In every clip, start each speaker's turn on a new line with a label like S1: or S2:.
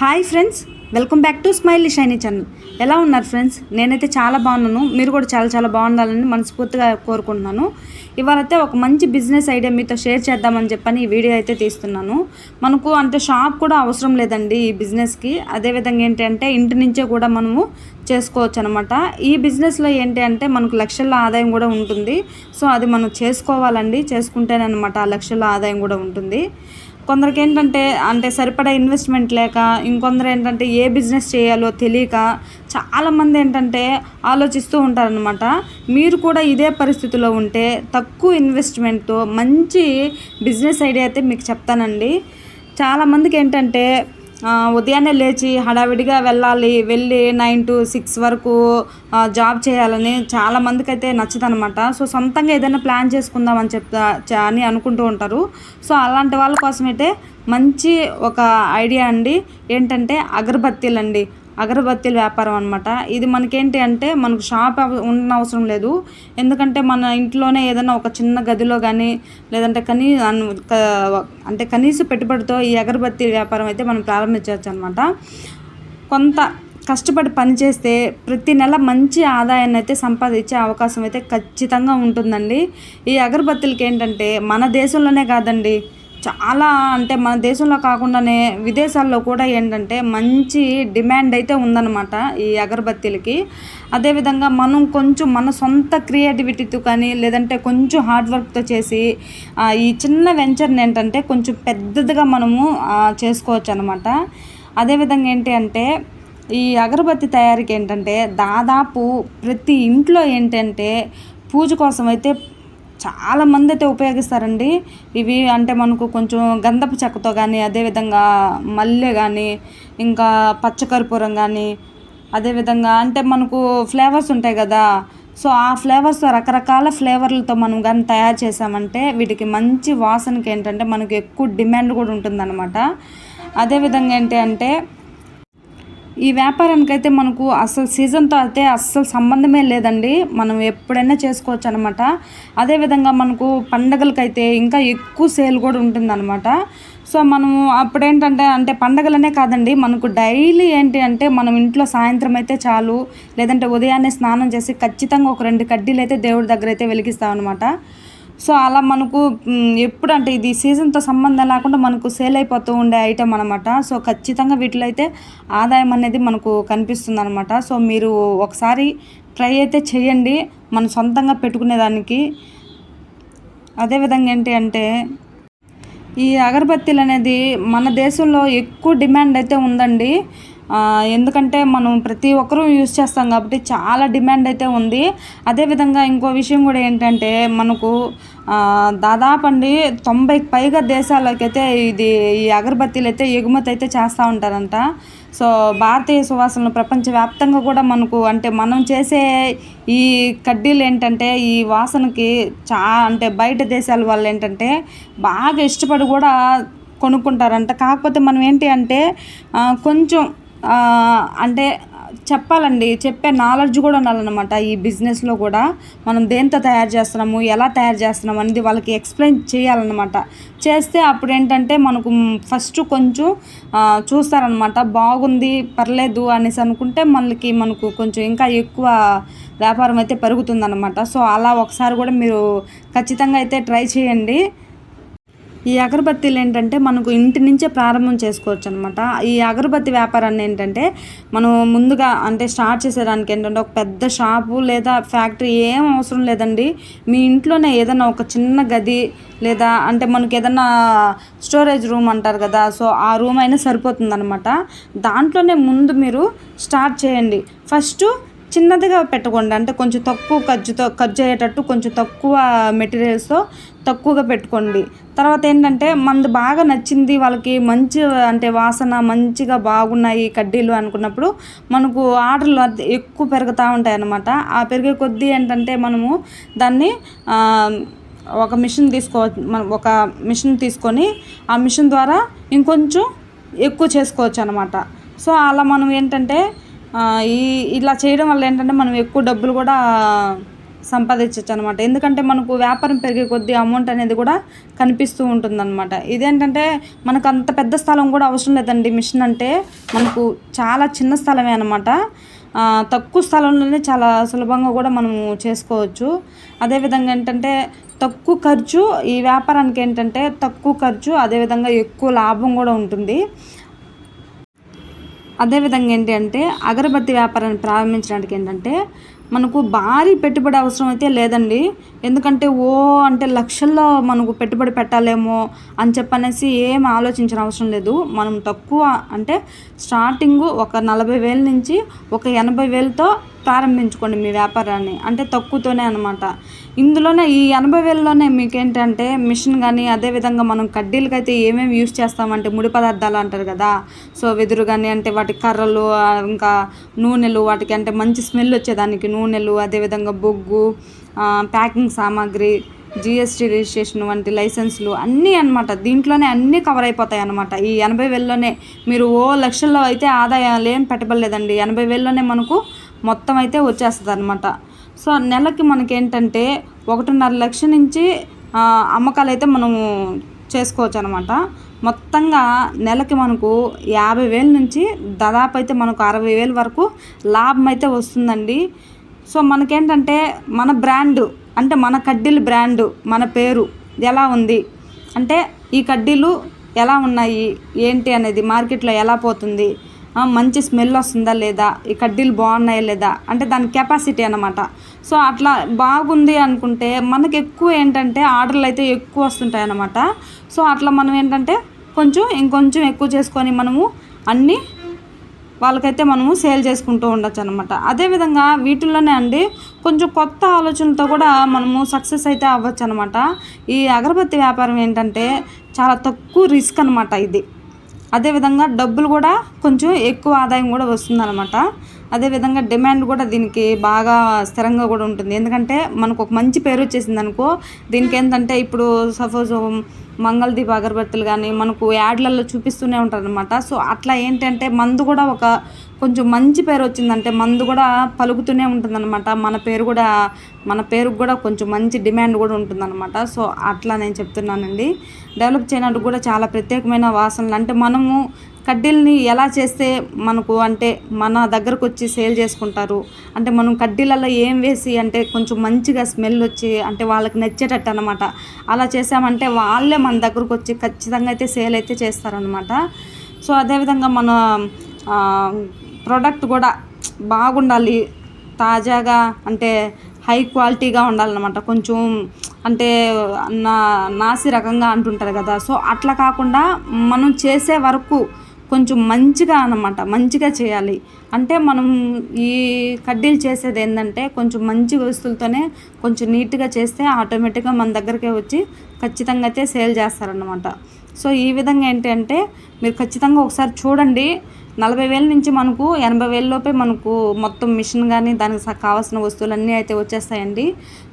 S1: Hi friends welcome back to smile shiny channel. ఎలా ఉన్నారు friends? నేనైతే చాలా బాగున్నాను. మీరు కూడా చాలా చాలా బాగుండాలని మనస్ఫూర్తిగా కోరుకుంటున్నాను. ఇవాళైతే ఒక మంచి బిజినెస్ ఐడియా మీతో షేర్ చేద్దామని చెప్పని ఈ వీడియో అయితే తీస్తున్నాను. మనకు అంటే షాప్ కూడా అవసరం లేదండి ఈ బిజినెస్కి. అదేవిధంగా ఏంటంటే ఇంటి నుంచే కూడా మనము చేసుకోవచ్చు అనమాట ఈ బిజినెస్లో ఏంటి అంటే మనకు లక్షల ఆదాయం కూడా ఉంటుంది. సో అది మనం చేసుకోవాలండి. చేసుకుంటేనమాట ఆ లక్షల ఆదాయం కూడా ఉంటుంది. కొందరికి ఏంటంటే అంటే సరిపడా ఇన్వెస్ట్మెంట్ లేక ఇంకొందరు ఏంటంటే ఏ బిజినెస్ చేయాలో తెలియక చాలామంది ఏంటంటే ఆలోచిస్తూ ఉంటారనమాట మీరు కూడా ఇదే పరిస్థితిలో ఉంటే తక్కువ ఇన్వెస్ట్మెంట్తో మంచి బిజినెస్ ఐడియా అయితే మీకు చెప్తానండి. చాలామందికి ఏంటంటే ఉదయాన్నే లేచి హడావిడిగా వెళ్ళాలి. వెళ్ళి నైన్ టు సిక్స్ వరకు జాబ్ చేయాలని చాలా మందికి అయితే నచ్చదనమాట. సో సొంతంగా ఏదైనా ప్లాన్ చేసుకుందాం అని చెప్తా అని అనుకుంటూ ఉంటారు. సో అలాంటి వాళ్ళ కోసమైతే మంచి ఒక ఐడియా అండి. ఏంటంటే అగరబత్తీలు అండి అగరబత్తీల వ్యాపారం అనమాట ఇది మనకేంటి అంటే మనకు షాప్ అవ- అవసరం లేదు. ఎందుకంటే మన ఇంట్లోనే ఏదైనా ఒక చిన్న గదిలో కానీ లేదంటే కనీ అంటే కనీస పెట్టుబడితో ఈ అగరబత్తి వ్యాపారం అయితే మనం ప్రారంభించవచ్చు అనమాట కొంత కష్టపడి పనిచేస్తే ప్రతి నెల మంచి ఆదాయాన్ని అయితే సంపాదించే అవకాశం అయితే ఖచ్చితంగా ఉంటుందండి. ఈ అగరబత్తులకి ఏంటంటే మన దేశంలోనే కాదండి చాలా అంటే మన దేశంలో కాకుండానే విదేశాల్లో కూడా ఏంటంటే మంచి డిమాండ్ అయితే ఉందన్నమాట ఈ అగరబత్తీలకి. అదేవిధంగా మనం కొంచెం మన సొంత క్రియేటివిటీతో కానీ లేదంటే కొంచెం హార్డ్ వర్క్తో చేసి ఈ చిన్న వెంచర్ని ఏంటంటే కొంచెం పెద్దదిగా మనము చేసుకోవచ్చు అనమాట అదేవిధంగా ఏంటి అంటే ఈ అగరబత్తి తయారీకి ఏంటంటే దాదాపు ప్రతి ఇంట్లో ఏంటంటే పూజ కోసం అయితే చాలామంది అయితే ఉపయోగిస్తారండి. ఇవి అంటే మనకు కొంచెం గంధపు చెక్కతో కానీ అదేవిధంగా మల్లె కానీ ఇంకా పచ్చకర్పూరం కానీ అదేవిధంగా అంటే మనకు ఫ్లేవర్స్ ఉంటాయి కదా. సో ఆ ఫ్లేవర్స్ రకరకాల ఫ్లేవర్లతో మనం కానీ తయారు చేసామంటే వీటికి మంచి వాసనకి ఏంటంటే మనకు ఎక్కువ డిమాండ్ కూడా ఉంటుందన్నమాట. అదేవిధంగా ఏంటి అంటే ఈ వ్యాపారానికి అయితే మనకు అసలు సీజన్తో అయితే అస్సలు సంబంధమే లేదండి. మనం ఎప్పుడైనా చేసుకోవచ్చు అనమాట అదేవిధంగా మనకు పండగలకైతే ఇంకా ఎక్కువ సేల్ కూడా ఉంటుందన్నమాట. సో మనము అప్పుడేంటంటే అంటే పండగలనే కాదండి. మనకు డైలీ ఏంటి అంటే మనం ఇంట్లో సాయంత్రం అయితే చాలు లేదంటే ఉదయాన్నే స్నానం చేసి ఖచ్చితంగా ఒక రెండు కడ్డీలు అయితే దేవుడి దగ్గర అయితే వెలిగిస్తామన్నమాట. సో అలా మనకు ఎప్పుడంటే ఎప్పుడు అంటే ఇది సీజన్తో సంబంధం లేకుండా మనకు సేల్ అయిపోతూ ఉండే ఐటెం అనమాట సో ఖచ్చితంగా వీటిలో అయితే ఆదాయం అనేది మనకు కనిపిస్తుంది అనమాట సో మీరు ఒకసారి ట్రై అయితే చేయండి. మన సొంతంగా పెట్టుకునేదానికి అదేవిధంగా ఏంటి అంటే ఈ అగరబత్తీలు అనేది మన దేశంలో ఎక్కువ డిమాండ్ అయితే ఉందండి. ఎందుకంటే మనం ప్రతి ఒక్కరూ యూజ్ చేస్తాం కాబట్టి చాలా డిమాండ్ అయితే ఉంది. అదేవిధంగా ఇంకో విషయం కూడా ఏంటంటే మనకు దాదాపు అండి తొంభైకి పైగా దేశాలకైతే ఇది ఈ అగరబత్తీలు అయితే ఎగుమతి అయితే చేస్తూ ఉంటారంట. సో భారతీయ సువాసనలు ప్రపంచవ్యాప్తంగా కూడా మనకు అంటే మనం చేసే ఈ కడ్డీలు ఏంటంటే ఈ వాసనకి చా అంటే బయట దేశాల వాళ్ళు ఏంటంటే బాగా ఇష్టపడి కూడా కొనుక్కుంటారంట. కాకపోతే మనం ఏంటి అంటే కొంచెం అంటే చెప్పాలండి చెప్పే నాలెడ్జ్ కూడా ఉండాలన్నమాట ఈ బిజినెస్లో కూడా. మనం దేంతో తయారు చేస్తున్నాము ఎలా తయారు చేస్తున్నాము అనేది వాళ్ళకి ఎక్స్ప్లెయిన్ చేయాలన్నమాట. చేస్తే అప్పుడు ఏంటంటే మనకు ఫస్ట్ కొంచెం చూస్తారనమాట బాగుంది పర్లేదు అనేసి అనుకుంటే మనకి మనకు కొంచెం ఇంకా ఎక్కువ వ్యాపారం అయితే పెరుగుతుందన్నమాట. సో అలా ఒకసారి కూడా మీరు ఖచ్చితంగా అయితే ట్రై చేయండి. ఈ అగరబత్తీలు ఏంటంటే మనకు ఇంటి నుంచే ప్రారంభం చేసుకోవచ్చు అనమాట ఈ అగరబత్తి వ్యాపారాన్ని ఏంటంటే మనం ముందుగా అంటే స్టార్ట్ చేసేదానికి ఏంటంటే ఒక పెద్ద షాపు లేదా ఫ్యాక్టరీ ఏం అవసరం లేదండి. మీ ఇంట్లోనే ఏదైనా ఒక చిన్న గది లేదా అంటే మనకి ఏదైనా స్టోరేజ్ రూమ్ అంటారు కదా సో ఆ రూమ్ అయినా సరిపోతుంది అనమాట దాంట్లోనే ముందు మీరు స్టార్ట్ చేయండి. ఫస్ట్ చిన్నదిగా పెట్టుకోండి. అంటే కొంచెం తక్కువ ఖర్చుతో ఖర్చు అయ్యేటట్టు కొంచెం తక్కువ మెటీరియల్స్తో తక్కువగా పెట్టుకోండి. తర్వాత ఏంటంటే మనది బాగా నచ్చింది వాళ్ళకి మంచి అంటే వాసన మంచిగా బాగున్నాయి కడ్డీలు అనుకున్నప్పుడు మనకు ఆర్డర్లు ఎక్కువ పెరుగుతూ ఉంటాయి అన్నమాట ఆ పెరిగే కొద్దీ ఏంటంటే మనము దాన్ని ఒక మిషన్ తీసుకోవచ్చు మనం ఒక మిషన్ తీసుకొని ఆ మిషన్ ద్వారా ఇంకొంచెం ఎక్కువ చేసుకోవచ్చు అనమాట సో అలా మనం ఏంటంటే ఈ ఇలా చేయడం వల్ల ఏంటంటే మనం ఎక్కువ డబ్బులు కూడా సంపాదించవచ్చు అనమాట ఎందుకంటే మనకు వ్యాపారం పెరిగే కొద్దీ అమౌంట్ అనేది కూడా కనిపిస్తూ ఉంటుందన్నమాట. ఇదేంటంటే మనకు అంత పెద్ద స్థలం కూడా అవసరం లేదండి. మిషన్ అంటే మనకు చాలా చిన్న స్థలమే అనమాట తక్కువ స్థలంలోనే చాలా సులభంగా కూడా మనము చేసుకోవచ్చు. అదేవిధంగా ఏంటంటే తక్కువ ఖర్చు ఈ వ్యాపారానికి ఏంటంటే తక్కువ ఖర్చు అదేవిధంగా ఎక్కువ లాభం కూడా ఉంటుంది. అదేవిధంగా ఏంటి అంటే అగరబత్తి వ్యాపారాన్ని ప్రారంభించడానికి ఏంటంటే మనకు భారీ పెట్టుబడి అవసరం అయితే లేదండి. ఎందుకంటే ఓ అంటే లక్షల్లో మనకు పెట్టుబడి పెట్టాలేమో అని చెప్పనేసి ఏం ఆలోచించిన అవసరం లేదు. మనం తక్కువ అంటే స్టార్టింగ్ ఒక నలభై వేల నుంచి ఒక ఎనభై వేలతో ప్రారంభించుకోండి మీ వ్యాపారాన్ని. అంటే తక్కువతోనే అనమాట ఇందులోనే ఈ ఎనభై వేలలోనే మీకు ఏంటంటే మిషన్ కానీ అదేవిధంగా మనం కడ్డీలకైతే ఏమేమి యూస్ చేస్తామంటే ముడి పదార్థాలు అంటారు కదా. సో వెదురు కానీ అంటే వాటి కర్రలు ఇంకా నూనెలు వాటికి అంటే మంచి స్మెల్ వచ్చేదానికి నూనెలు అదేవిధంగా బొగ్గు ప్యాకింగ్ సామాగ్రి జిఎస్టీ రిజిస్ట్రేషన్ వంటి లైసెన్స్లు అన్నీ అనమాట దీంట్లోనే అన్నీ కవర్ అయిపోతాయి అనమాట ఈ ఎనభై వేలలోనే మీరు ఓ లక్షల్లో అయితే ఆదాయాలు ఏం పెట్టబడలేదండి. ఎనభై వేలలోనే మనకు మొత్తం అయితే వచ్చేస్తుంది అనమాట సో నెలకి మనకి ఏంటంటే ఒకటిన్నర లక్ష నుంచి అమ్మకాలు అయితే మనము చేసుకోవచ్చు అనమాట మొత్తంగా నెలకి మనకు యాభై వేల నుంచి దాదాపు అయితే మనకు అరవై వేల వరకు లాభం అయితే వస్తుందండి. సో మనకేంటంటే మన బ్రాండ్ అంటే మన కడ్డీల బ్రాండు మన పేరు ఎలా ఉంది? అంటే ఈ కడ్డీలు ఎలా ఉన్నాయి? ఏంటి అనేది మార్కెట్లో ఎలా పోతుంది? మంచి స్మెల్ వస్తుందా లేదా? ఈ కడ్డీలు బాగున్నాయా లేదా? అంటే దాని కెపాసిటీ అనమాట సో అట్లా బాగుంది అనుకుంటే మనకి ఎక్కువ ఏంటంటే ఆర్డర్లు అయితే ఎక్కువ వస్తుంటాయి అనమాట సో అట్లా మనం ఏంటంటే కొంచెం ఇంకొంచెం ఎక్కువ చేసుకొని మనము అన్నీ వాళ్ళకైతే మనము సేల్ చేసుకుంటూ ఉండొచ్చు అనమాట అదేవిధంగా వీటిల్లోనే అండి కొంచెం కొత్త ఆలోచనలతో కూడా మనము సక్సెస్ అయితే అవ్వచ్చు అనమాట ఈ అగరబత్తి వ్యాపారం ఏంటంటే చాలా తక్కువ రిస్క్ అనమాట ఇది. అదేవిధంగా డబ్బులు కూడా కొంచెం ఎక్కువ ఆదాయం కూడా వస్తుందన్నమాట. అదేవిధంగా డిమాండ్ కూడా దీనికి బాగా స్థిరంగా కూడా ఉంటుంది. ఎందుకంటే మనకు ఒక మంచి పేరు వచ్చేసింది అనుకో దీనికి ఏంటంటే ఇప్పుడు సపోజ్ మంగళదీప్ అగరబత్తులు కానీ మనకు యాడ్లలో చూపిస్తూనే ఉంటారు అనమాట సో అట్లా ఏంటంటే మందు కూడా ఒక కొంచెం మంచి పేరు వచ్చిందంటే మందు కూడా పలుకుతూనే ఉంటుందన్నమాట. మన పేరు కూడా మన పేరుకు కూడా కొంచెం మంచి డిమాండ్ కూడా ఉంటుందన్నమాట. సో అట్లా నేను చెప్తున్నానండి. డెవలప్ చేయడానికి కూడా చాలా ప్రత్యేకమైన వాసనలు. అంటే మనము కడ్డీలని ఎలా చేస్తే మనకు అంటే మన దగ్గరకు వచ్చి సేల్ చేసుకుంటారు? అంటే మనం కడ్డీలలో ఏం వేసి అంటే కొంచెం మంచిగా స్మెల్ వచ్చి అంటే వాళ్ళకి నచ్చేటట్టు అనమాట అలా చేసామంటే వాళ్ళే మన దగ్గరకు వచ్చి ఖచ్చితంగా అయితే సేల్ అయితే చేస్తారనమాట సో అదేవిధంగా మన ప్రోడక్ట్ కూడా బాగుండాలి. తాజాగా అంటే హై క్వాలిటీగా ఉండాలన్నమాట. కొంచెం అంటే నా నాసి రకంగా అంటుంటారు కదా. సో అట్లా కాకుండా మనం చేసే వరకు కొంచెం మంచిగా అనమాట మంచిగా చేయాలి. అంటే మనం ఈ కడ్డీలు చేసేది ఏంటంటే కొంచెం మంచి వస్తువులతోనే కొంచెం నీట్గా చేస్తే ఆటోమేటిక్గా మన దగ్గరికే వచ్చి ఖచ్చితంగా అయితే సేల్ చేస్తారనమాట సో ఈ విధంగా ఏంటంటే మీరు ఖచ్చితంగా ఒకసారి చూడండి. నలభై వేల నుంచి మనకు ఎనభై వేలలోపే మనకు మొత్తం మిషన్ కానీ దానికి కావాల్సిన వస్తువులన్నీ అయితే వచ్చేస్తాయండి.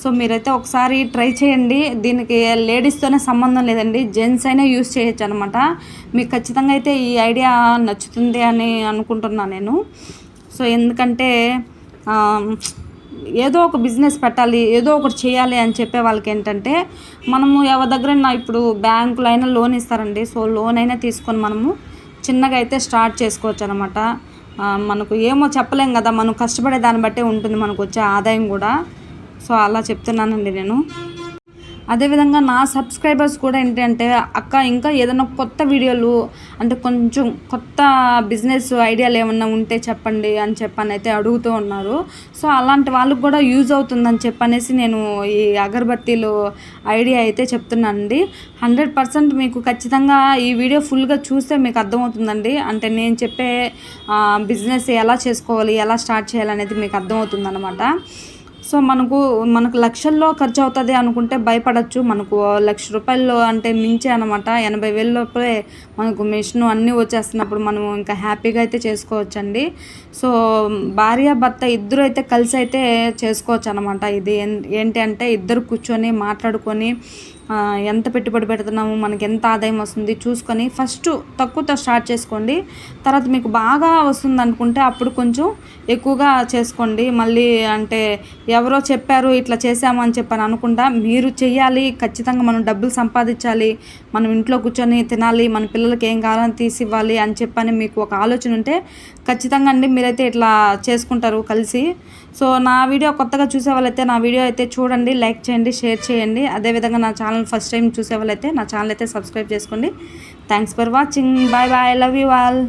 S1: సో మీరైతే ఒకసారి ట్రై చేయండి. దీనికి లేడీస్తోనే సంబంధం లేదండి. జెంట్స్ అయినా యూస్ చేయొచ్చు అనమాట మీకు ఖచ్చితంగా అయితే ఈ ఐడియా నచ్చుతుంది అని అనుకుంటున్నాను నేను. సో ఎందుకంటే ఏదో ఒక బిజినెస్ పెట్టాలి ఏదో ఒకటి చేయాలి అని చెప్పే వాళ్ళకి ఏంటంటే మనము ఎవరి దగ్గర ఇప్పుడు బ్యాంకులో అయినా లోన్ ఇస్తారండి. సో లోన్ అయినా తీసుకొని మనము చిన్నగా అయితే స్టార్ట్ చేసుకోవచ్చు అనమాట మనకు ఏమో చెప్పలేం కదా మనం కష్టపడే దాన్ని బట్టే ఉంటుంది మనకు వచ్చే ఆదాయం కూడా. సో అలా చెప్తున్నానండి నేను. అదేవిధంగా నా సబ్స్క్రైబర్స్ కూడా ఏంటంటే అక్క ఇంకా ఏదైనా కొత్త వీడియోలు అంటే కొంచెం కొత్త బిజినెస్ ఐడియాలు ఏమన్నా ఉంటే చెప్పండి అని చెప్పని అయితే అడుగుతూ ఉన్నారు. సో అలాంటి వాళ్ళకి కూడా యూజ్ అవుతుందని చెప్పనేసి నేను ఈ అగరబత్తీలు ఐడియా అయితే చెప్తున్నానండి. హండ్రెడ్ పర్సెంట్ మీకు ఖచ్చితంగా ఈ వీడియో ఫుల్గా చూస్తే మీకు అర్థమవుతుందండి. అంటే నేను చెప్పే బిజినెస్ ఎలా చేసుకోవాలి ఎలా స్టార్ట్ చేయాలనేది మీకు అర్థమవుతుంది అనమాట సో మనకు మనకు లక్షల్లో ఖర్చు అవుతుంది అనుకుంటే భయపడచ్చు. మనకు లక్ష రూపాయలు అంటే మించే అనమాట. ఎనభై వేల లోపలే మనకు మిషన్ అన్నీ వచ్చేస్తున్నప్పుడు మనం ఇంకా హ్యాపీగా అయితే చేసుకోవచ్చండి. సో భార్య భర్త ఇద్దరు అయితే కలిసి అయితే చేసుకోవచ్చు అనమాట ఇది ఏంటి అంటే ఇద్దరు కూర్చొని మాట్లాడుకొని ఎంత పెట్టుబడి పెడుతున్నాము మనకి ఎంత ఆదాయం వస్తుంది చూసుకొని ఫస్ట్ తక్కువతో స్టార్ట్ చేసుకోండి. తర్వాత మీకు బాగా వస్తుంది అనుకుంటే అప్పుడు కొంచెం ఎక్కువగా చేసుకోండి. మళ్ళీ అంటే ఎవరో చెప్పారు ఇట్లా చేసాము అని చెప్పని అనుకుంటా మీరు చేయాలి ఖచ్చితంగా మనం డబ్బులు సంపాదించాలి. మనం ఇంట్లో కూర్చొని తినాలి. మన పిల్లలకి ఏం కావాలని తీసి ఇవ్వాలి అని చెప్పని మీకు ఒక ఆలోచన ఉంటే ఖచ్చితంగా అండి మీరైతే ఇట్లా చేసుకుంటారు కలిసి. సో నా వీడియో కొత్తగా చూసే వాళ్ళైతే నా వీడియో అయితే చూడండి లైక్ చేయండి షేర్ చేయండి. అదేవిధంగా నా ఛానల్ ఫస్ట్ టైం చూసే వాళ్ళైతే నా ఛానల్ అయితే సబ్స్క్రైబ్ చేసుకోండి. Thanks for watching bye bye love you all